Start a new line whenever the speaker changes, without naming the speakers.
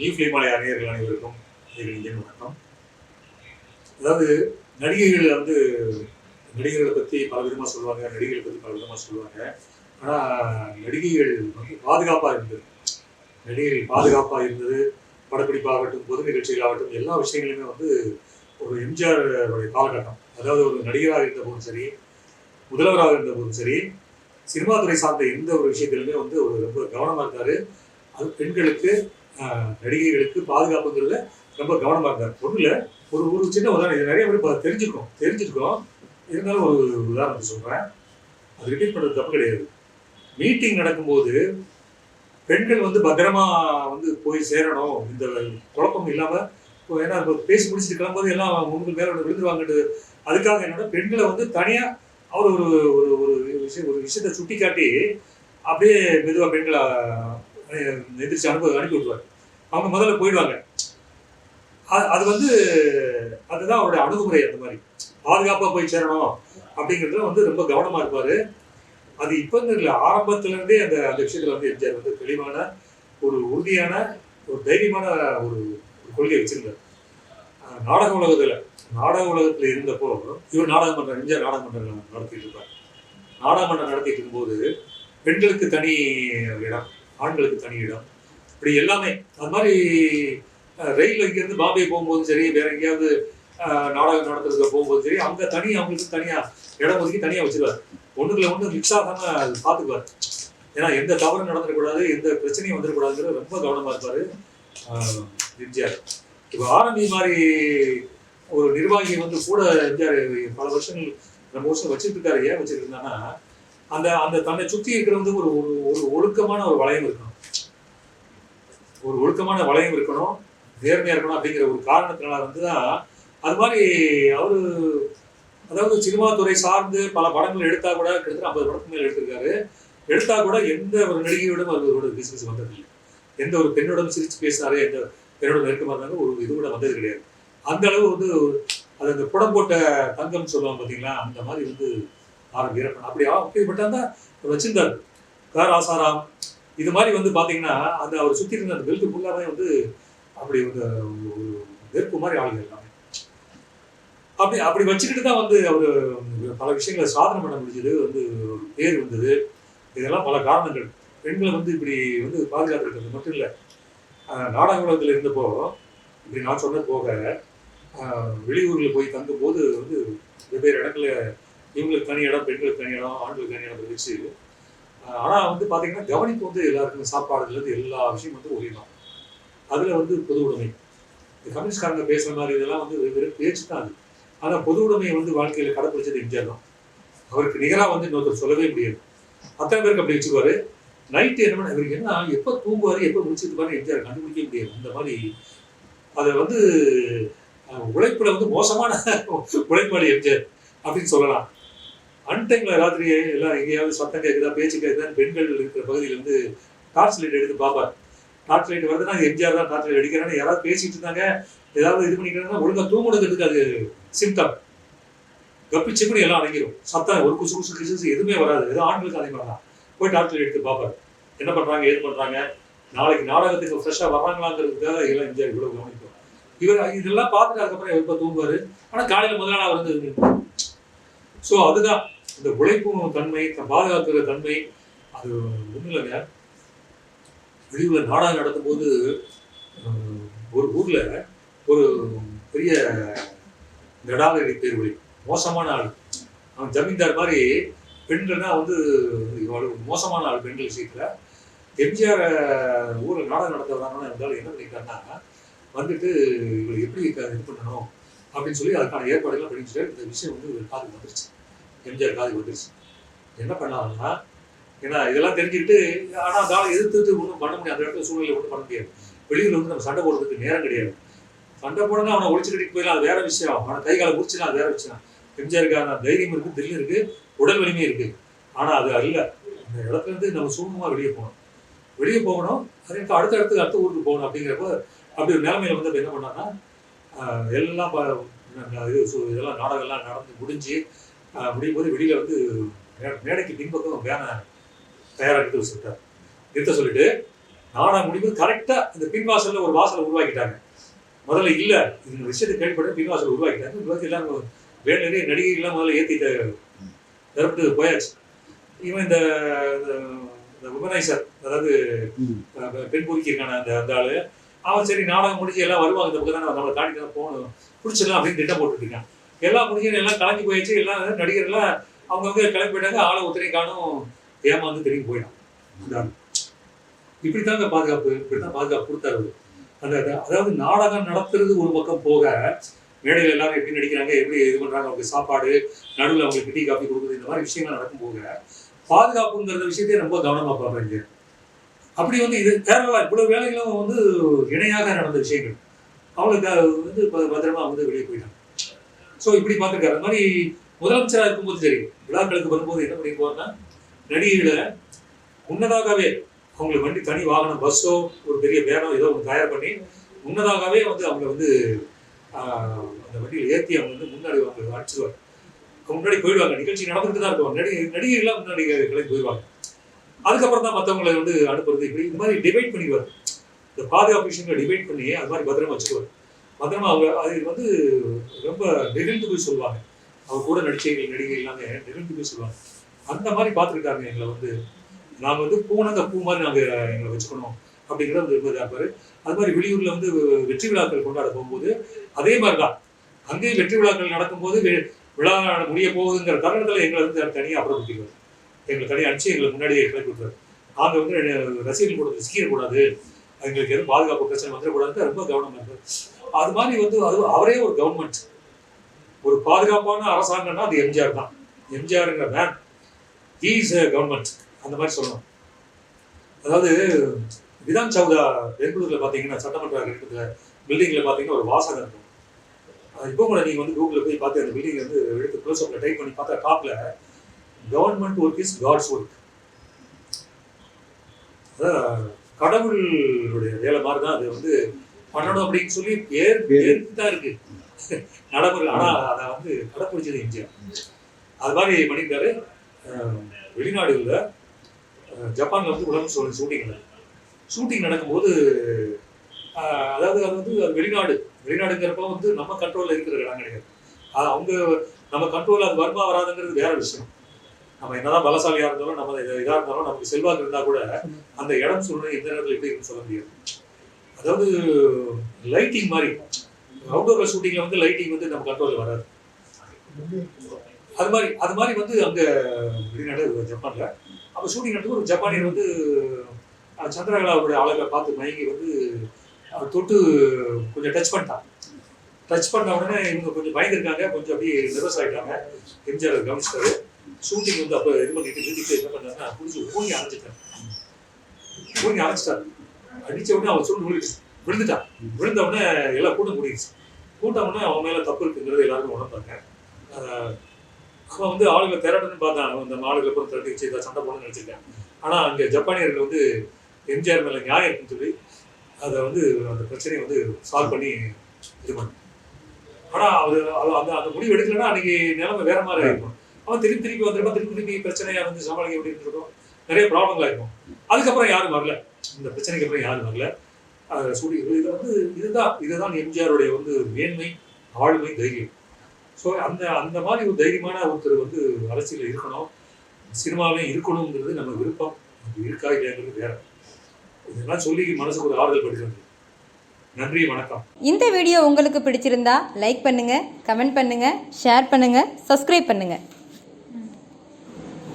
New ஃபிலிமாலய நேயர்கள் அனைவருக்கும் இனிய வணக்கம். அதாவது நடிகைகள் வந்து நடிகர்களை பற்றி பல விதமாக சொல்லுவாங்க நடிகைகளை பற்றி பல விதமாக சொல்லுவாங்க. ஆனால் நடிகைகள் வந்து பாதுகாப்பாக இருந்தது. நடிகைகள் பாதுகாப்பாக இருந்தது. படப்பிடிப்பாகட்டும் பொது நிகழ்ச்சிகளாகட்டும் எல்லா விஷயங்களுமே வந்து ஒரு எம்ஜிஆர் உடைய காலகட்டம். அதாவது ஒரு நடிகராக இருந்த போதும் சரி முதல்வராக இருந்த போதும் சரி சினிமா துறை சார்ந்த எந்த ஒரு விஷயத்திலுமே வந்து ஒரு ரொம்ப கவனமாக இருக்காரு. அது பெண்களுக்கு நடிகைகளுக்கு பாதுகாப்புங்கிறதுல ரொம்ப கவனமாக இருந்தார். ஒன்றும் ஒரு ஒரு சின்ன உதாரணம் இது நிறைய பேர் பா- தெரிஞ்சிருக்கோம் தெரிஞ்சிருக்கோம். இருந்தாலும் ஒரு உதாரணத்தை சொல்கிறேன் அது ரிப்பீட் பண்ணுறது தப்பு கிடையாது. மீட்டிங் நடக்கும்போது பெண்கள் வந்து பத்திரமா வந்து போய் சேரணும். இந்த குழப்பம் இல்லாமல் ஏன்னா இப்போ பேசி முடிச்சுட்டு கிளம்பும்போது எல்லாம் முன்னுக்கு மேலே விழுந்துருவாங்கன்றது அதுக்காக என்னோட பெண்களை வந்து தனியாக அவர் ஒரு ஒரு ஒரு விஷயம் ஒரு விஷயத்தை சுட்டி காட்டி அப்படியே மெதுவாக பெண்களை எதிர்த்து அனுப்பி அனுப்பி விட்டுருவார். அவங்க முதல்ல போயிடுவாங்க. அது- அது வந்து அதுதான் அவருடைய அணுகுமுறை அந்த மாதிரி. பாதுகாப்பாக போய் சேரணும் அப்படிங்கிறதுல வந்து ரொம்ப கவனமாக இருப்பார். அது இப்போ இல்லை ஆரம்பத்துலேருந்தே அந்த அந்த விஷயத்தில் வந்து எம்ஜிஆர் வந்து தெளிவான ஒரு உறுதியான ஒரு தைரியமான ஒரு கொள்கையை வச்சிருந்தார். நாடக உலகத்தில் நாடக உலகத்தில் இருந்தப்போ இவர் நாடகமன்றம் எம்ஜிஆர் நாடகமன்றம் நடத்திட்டு இருப்பார். நாடகமன்றம் நடத்திட்டு இருக்கும்போது பெண்களுக்கு தனி இடம். ஆண்களுக்கு தனி இடம். இப்படி எல்லாமே அது மாதிரி ரயில் இங்கேருந்து பாம்பே போகும்போதும் சரி வேற எங்கேயாவது நாடகம் நடத்துறதுக்கு போகும்போது சரி அங்கே தனி அவங்களுக்கு தனியாக இடம் ஒதுக்கி தனியாக வச்சிருவார். ஒன்றுக்குள்ள ஒன்று மிக்ஸ் ஆகாமல் அது பார்த்துக்குவார் ஏன்னா எந்த தவறும் நடந்துடக்கூடாது எந்த பிரச்சனையும் வந்துடக்கூடாதுங்கிறது ரொம்ப கவனமாக இருப்பார் எம்ஜிஆர். இப்போ ஆரம்பி மாதிரி ஒரு நிர்வாகி வந்து கூட எம்ஜிஆர் பல வருஷங்கள் ரொம்ப வருஷம் வச்சுட்டு இருக்காரு ஏன் வச்சுட்டு அந்த அந்த தன்னை சுத்தி இருக்கிறது ஒரு ஒரு ஒரு ஒழுக்கமான ஒரு வளையம் இருக்கணும். ஒரு ஒழுக்கமான வளையம் இருக்கணும் நேர்மையா இருக்கணும் அப்படிங்கிற ஒரு காரணத்தினால வந்து தான் அது மாதிரி அவரு அதாவது சினிமா துறை சார்ந்து பல படங்கள் எடுத்தா கூட கிட்டத்தட்ட ஐம்பது படத்துக்கு மேல் எடுத்திருக்காரு. எடுத்தா கூட எந்த ஒரு நடிகையோடும் அவரோட பிசினஸ் வந்ததில்லை. எந்த ஒரு பெண்ணோடும் சிரித்து பேசினாரு எந்த பெண்ணோட நெருக்கமாக இருந்தாலும் ஒரு இது கூட வந்தது கிடையாது. அந்த அளவு வந்து அது அந்த புடம் போட்ட தங்கம்னு சொல்லுவாங்க பார்த்தீங்களா அந்த மாதிரி வந்து ஆர் வீரப்பன் அப்படி அப்படிப்பட்ட தான் வச்சிருந்தார். கார் ஆசாராம். இது மாதிரி வந்து பார்த்தீங்கன்னா அந்த அவர் சுற்றி இருந்த அந்த பெல்ட் ஃபுல்லாகவே வந்து அப்படி வந்து ஒரு வெறுப்பு மாதிரி ஆளுங்க எல்லாமே. அப்படி அப்படி வச்சுக்கிட்டு தான் வந்து அவர் பல விஷயங்களை சாதனை பண்ண முடிஞ்சது வந்து பேர் வந்தது. இதெல்லாம் பல காரணங்கள். பெண்களை வந்து இப்படி வந்து பாதுகாத்துருக்கிறது மட்டும் இல்லை. நாடக உலகத்தில் இருந்தப்போ இப்படி நான் சொன்னது போக ஆஹ், போய் தங்கும் போது வந்து வெவ்வேறு இடங்களில் இவங்களுக்கு தனி இடம் பெண்களுக்கு தனி இடம் ஆண்களுக்கு தனி இடம் இருந்துச்சு. ஆனால் ஆனா வந்து பார்த்தீங்கன்னா கவனிப்பு வந்து எல்லாருக்குமே சாப்பாடுல இருந்து எல்லா விஷயம் வந்து ஒரே அதில் அதுல வந்து பொது உடைமை. இந்த கம்யூனிஸ்ட்காரங்க பேசுற மாதிரி இதெல்லாம் வந்து வெறும் பேச்சு தான் அது. ஆனா பொது உடைமையை வந்து வாழ்க்கையில கடைப்பிடிச்சது எம்ஜிஆர் தான். அவருக்கு நிகராக வந்து இன்னொருத்தர் சொல்லவே முடியாது. அத்தனை பேருக்கு அப்படி வச்சுக்குவாரு. நைட்டு என்ன இவருக்கு என்ன எப்போ தூங்குவாரு எப்போ முடிச்சிருப்பாரு எம்ஜிஆர் கண்டுபிடிக்க முடியாது. அந்த மாதிரி அதை வந்து உழைப்பில் உழைப்புல வந்து மோசமான உழைப்பாளி எம்ஜிஆர் அப்படின்னு சொல்லலாம். அன்டைம்ல ராத்திரி எல்லாம் எங்கேயாவது சத்தம் கேட்குதா பேச்சு கேட்குதான்னு பெண்கள் இருக்கிற பகுதியில இருந்து டார்ச் லைட் எடுத்து பார்ப்பார் டார்ச் லைட் வருதுன்னா எம்ஜிஆர் தான் டார்ச் லைட் அடிக்கிறான்னு யாராவது பேசிட்டு இருந்தாங்க ஏதாவது இது பண்ணிக்கிறாங்கன்னா ஒழுங்காக தூங்குனதுக்கு அது சிம்டம் கப்பி கூட எல்லாம் அடங்கிடும் சத்தம் ஒரு குசு குசு கிசு எதுவுமே வராது. ஏதோ ஆண்களுக்கு அதே மாதிரி தான். போய் டார்ச் லைட் எடுத்து பார்ப்பார் என்ன பண்றாங்க ஏது பண்றாங்க? நாளைக்கு நாடகத்துக்கு ஃப்ரெஷ்ஷாக வர்றாங்களாங்கிறதுக்காக எல்லாம் எம்ஜிஆர் இவ்வளோ கவனிக்கும். இவர் இதெல்லாம் பார்த்துட்டு அதுக்கப்புறம் எப்போ தூங்குவார்? ஆனால் காலையில் முதல் அவர் வந்து ஸோ அதுதான் இந்த உழைப்பு தன்மை த- பாதுகாக்கிற தன்மை அது ஒன்றும் இல்லைங்க. வெளியூர்ல நாடகம் நடத்தும்போது ஒரு ஊர்ல ஒரு பெரிய நடாவடி பேர்வழி மோசமான ஆள். அவன் ஜமீன்தார் மாதிரி பெண்கள்னா வந்து இவ்வளவு மோசமான ஆள் பெண்கள் விஷயத்தில். எம்ஜிஆர் ஊரில் நாடகம் நடத்த இருந்தாலும் என்ன பண்ணிட்டாருன்னா வந்துட்டு இவங்களை எப்படி இது பண்ணணும் அப்படின்னு சொல்லி அதுக்கான ஏற்பாடுகள்லாம் பண்ணிட்டு இந்த விஷயம் வந்து காதுக்கு வந்துருச்சு. எம்ஜிஆர் காதுக்கு வந்துருச்சு என்ன பண்ணாங்கன்னா ஏன்னா இதெல்லாம் தெரிஞ்சுக்கிட்டு ஆனால் அந்த ஆளை எதிர்த்து ஒன்றும் பண்ண முடியாது. அந்த இடத்துல சூழ்நிலை ஒன்றும் பண்ண முடியாது. வெளியில் வந்து நம்ம சண்டை போடுறதுக்கு நேரம் கிடையாது. சண்டை போடணும் அவனை ஒழிச்சுக்கிட்டு போயிடலாம். அது வேற விஷயம். அவனை கை காலை முடிச்சுனா அது வேற விஷயம். எம்ஜிஆருக்கான தைரியம் இருக்கு தில்லு இருக்கு உடல் வலிமை இருக்கு. ஆனா அது அல்ல. அந்த இடத்துல இருந்து நம்ம சூழ்நிலை வெளியே போகணும். வெளியே போகணும். அதுக்கு அடுத்த இடத்துக்கு அடுத்த ஊருக்கு போகணும் அப்படிங்கிறப்ப அப்படி ஒரு நிலைமையில வந்து அப்போ என்ன பண்ணாங்கன்னா எல்லாம் இது சு- இதெல்லாம் நாடகம்லாம் நடந்து முடிஞ்சு முடியும் போது வெளியில வந்து மேடைக்கு பின்பக்கம் வேனை தயாராக எடுத்து வச்சுட்டார் நிறுத்த சொல்லிட்டு நாடகம் முடிவு கரெக்டாக இந்த பின்வாசல்ல ஒரு வாசலை உருவாக்கிட்டாங்க. முதல்ல இல்ல இந்த விஷயத்தை கேள்விப்பட்ட பின்வாசல் உருவாக்கிட்டாங்க. உருவாக்கி எல்லாரும் வேலை நிறைய நடிகைகள்லாம் முதல்ல ஏற்றிட்டு தரப்பு போயாச்சு. இவன் இந்த இந்த உபநைசர் அதாவது பெண் பொறுக்கியிருக்கான அந்த அந்த ஆளு. அவன் சரி நாடகம் முடிஞ்சு எல்லாம் வருவாங்க. இந்த பக்கம் தானே நம்மளை தான் போகணும். பிடிச்சிடலாம் அப்படின்னு திட்டம் போட்டுருக்கான் எல்லா முடிஞ்சும் எல்லாம் கலங்கி போயிடுச்சு எல்லாம் நடிகர்லாம் அவங்கவுங்க கிளம்பி போயிட்டாங்க. ஆளை ஒருத்தரையும் காணும் ஏமாந்து திரும்பி போயிடும் இப்படி தாங்க இப்படித்தாங்க பாதுகாப்பு இப்படித்தான் பாதுகாப்பு கொடுத்தாரு அந்த அதாவது நாடகம் நடத்துறது ஒரு பக்கம் போக மேடையில் எல்லாரும் எப்படி நடிக்கிறாங்க எப்படி இது பண்றாங்க அவங்க சாப்பாடு நடுவில் அவங்களுக்கு டீ காஃபி கொடுக்குறது இந்த மாதிரி விஷயங்கள் நடக்கும் போக பாதுகாப்புங்கிற விஷயத்தையே ரொம்ப கவனமா பார்ப்பாங்க அப்படி வந்து இது கேரளா இவ்வளவு வேலைகளும் வந்து இணையாக நடந்த விஷயங்கள். அவங்களுக்கு வந்து பத்திரமா வந்து வெளியே போயிட்டாங்க. ஸோ இப்படி பார்த்துருக்காரு. அந்த மாதிரி முதலமைச்சராக இருக்கும்போது சரி விழாக்களுக்கு வரும்போது என்ன பண்ணிருப்பாருன்னா நடிகைகளை முன்னதாகவே அவங்களுக்கு வண்டி தனி வாகனம் பஸ்ஸோ ஒரு பெரிய வேனோ ஏதோ ஒன்று தயார் பண்ணி முன்னதாகவே வந்து அவங்க வந்து அந்த வண்டியில் ஏற்றி அவங்க வந்து முன்னாடி அவங்க அடிச்சிருவாங்க. முன்னாடி போயிடுவாங்க. நிகழ்ச்சி நடந்துட்டு தான் இருக்கும். நடிகை நடிகைகள்லாம் முன்னாடி கிளம்பி போயிடுவாங்க. அதுக்கப்புறம் தான் மற்றவங்களை வந்து அனுப்புறது இப்படி. இந்த மாதிரி டிவைட் பண்ணிடுவார். இந்த பாதுகாப்பு விஷயங்களை டிவைட் பண்ணி அது மாதிரி பத்திரமா வச்சுக்குவார். பத்திரமா அவங்க அது வந்து ரொம்ப நெகிழ்ந்து போய் சொல்லுவாங்க. அவங்க கூட நடிச்சைகள் நடிகை எல்லாமே நெகிழ்ந்து போய் சொல்லுவாங்க. அந்த மாதிரி பார்த்துருக்காங்க எங்களை வந்து. நாங்கள் வந்து பூனங்க பூ மாதிரி நாங்கள் எங்களை வச்சுக்கணும் அப்படிங்கிற ஒரு விரும்பதாக இருப்பாரு அது மாதிரி வெளியூரில் வந்து வெற்றி விழாக்கள் கொண்டாட போகும்போது அதே மாதிரி தான் அங்கேயும் வெற்றி விழாக்கள் நடக்கும்போது வி- விழா முடிய போகுதுங்கிற தருணத்தில் எங்களை வந்து தனியாக அப்புறப்படுத்திக்குவார் எங்களை தனியாக அடிச்சு எங்களை முன்னாடியே கிளம்பி விட்டுறாரு நாங்க வந்து ரசிகர்கள் கூட சிக்கிடக்கூடாது எங்களுக்கு எதுவும் பாதுகாப்பு பிரச்சனை வந்துடக்கூடாதுன்னு ரொம்ப கவனமாக இருப்பார். அது மாதிரி வந்து அது அவரே ஒரு கவர்மெண்ட் ஒரு பாதுகாப்பான அரசாங்கம்னா அது எம்ஜிஆர் தான். எம்ஜிஆருங்கிற மேன் இஸ் கவர்மெண்ட் அந்த மாதிரி சொல்லணும். அதாவது விதான் சௌதா பெங்களூரில் பார்த்தீங்கன்னா சட்டமன்ற இருக்கிற பில்டிங்கில் பார்த்தீங்கன்னா ஒரு வாசகம் இருக்கும். அது இப்போ கூட நீங்கள் வந்து கூகுளில் போய் பார்த்து அந்த பில்டிங் வந்து எடுத்து க்ளோஸ் அப்பில் டைப் பண்ணி பார்த்தா டாப்பில் government work is God's work அதான் கடவுளுடைய வேலை மாதிரி தான் அது வந்து பண்ணணும் அப்படின்னு சொல்லி பேர் பேருக்கு தான் இருக்கு. நடைமுறை ஆனா அதை வந்து கடைப்பிடிச்சது எம்ஜிஆர் அது மாதிரி பண்ணியிருக்காரு. வெளிநாடுகளில் ஜப்பானில் ஜப்பான்ல வந்து உலகம் சோழன் ஷூட்டிங் ஷூட்டிங் நடக்கும்போது அதாவது அது வந்து வெளிநாடு. வெளிநாடுங்கிறப்ப வந்து நம்ம கண்ட்ரோல்ல இருக்கிற இடம் கிடையாது. அது அவங்க நம்ம கண்ட்ரோலில் அது வருமா வராதுங்கிறது வேற விஷயம். நம்ம என்னதான் பலசாலியா இருந்தாலும் நம்ம இதாக இதா இருந்தாலும் நமக்கு செல்வாக்கு இருந்தா கூட அந்த இடம் சூழ்நிலை எந்த நேரத்தில் எப்படி இருக்குன்னு சொல்ல முடியாது. அதாவது லைட்டிங் மாதிரி. அவுட்டோர்ல ஷூட்டிங்கில் வந்து லைட்டிங் வந்து நம்ம கண்ட்ரோலில் வராது. அது மாதிரி அது மாதிரி வந்து அங்கே வெளிநாடு ஜப்பானில். அப்போ ஷூட்டிங் நடந்து ஒரு ஜப்பானியர் வந்து சந்திரகலாவுடைய அழகை பார்த்து மயங்கி வந்து அவர் தொட்டு கொஞ்சம் டச் பண்ணிட்டான். டச் பண்ண உடனே இவங்க கொஞ்சம் பயந்துருக்காங்க. கொஞ்சம் அப்படியே நர்வஸ் ஆகிட்டாங்க எம்ஜிஆர் கவனிச்சிட்டாரு. ஷூட்டிங் வந்து அப்போ இது பண்ணிட்டு நிறுத்திட்டு என்ன பண்ணாங்கன்னா புடிச்சு ஓங்கி அரைச்சிட்டாங்க ஓங்கி அரைச்சிட்டாரு அடிச்ச உடனே அவன் சொல்லி விழுந்துச்சு விழுந்துட்டான் விழுந்த உடனே எல்லாம் கூட்டம் கூடிடுச்சு. கூட்டம் உடனே அவன் மேல தப்பு இருக்குங்கிறது எல்லாருமே உணர்ந்தாங்க. அவன் வந்து ஆளுகளை திரட்டணும்னு பார்த்தான். அந்த ஆளுகளை கூட திரட்டி வச்சு ஏதாவது சண்டை போடணும்னு நினைச்சிருக்கேன். ஆனா அங்க ஜப்பானியர்கள் வந்து எம்ஜிஆர் மேல நியாயம் இருக்குன்னு சொல்லி அதை வந்து அந்த பிரச்சனையை வந்து சால்வ் பண்ணி இது பண்ண. ஆனா அவர் அந்த அந்த முடிவு எடுக்கலன்னா அன்னைக்கு நிலைமை வேற மாதிரி ஆயிருக்கும் அவன் திருப்பி திருப்பி வந்திருப்பான். திருப்பி திருப்பி பிரச்சனையா வந்து சமாளிக்க முடியும் இருக்கும். நிறைய ப்ராப்ளங்கள் ஆயிருக்கும் அதுக்கப்புறம் யாரும் வரல. இந்த பிரச்சனைக்கு அப்புறம் யாரும் வரல. அதை சொல்லி இது வந்து இதுதான் இதுதான் எம்ஜிஆருடைய வந்து மேன்மை ஆளுமை தைரியம். ஸோ அந்த அந்த மாதிரி ஒரு தைரியமான ஒருத்தர் வந்து அரசியலில் இருக்கணும். சினிமாவிலையும் இருக்கணுங்கிறது நம்ம விருப்பம். அது இருக்கா இல்லையாங்கிறது வேற. இதெல்லாம் சொல்லி மனசுக்கு ஒரு ஆறுதல் படுகிறது நன்றி வணக்கம்.
இந்த வீடியோ உங்களுக்கு பிடிச்சிருந்தா லைக் பண்ணுங்க கமெண்ட் பண்ணுங்க ஷேர் பண்ணுங்க சப்ஸ்கிரைப் பண்ணுங்க.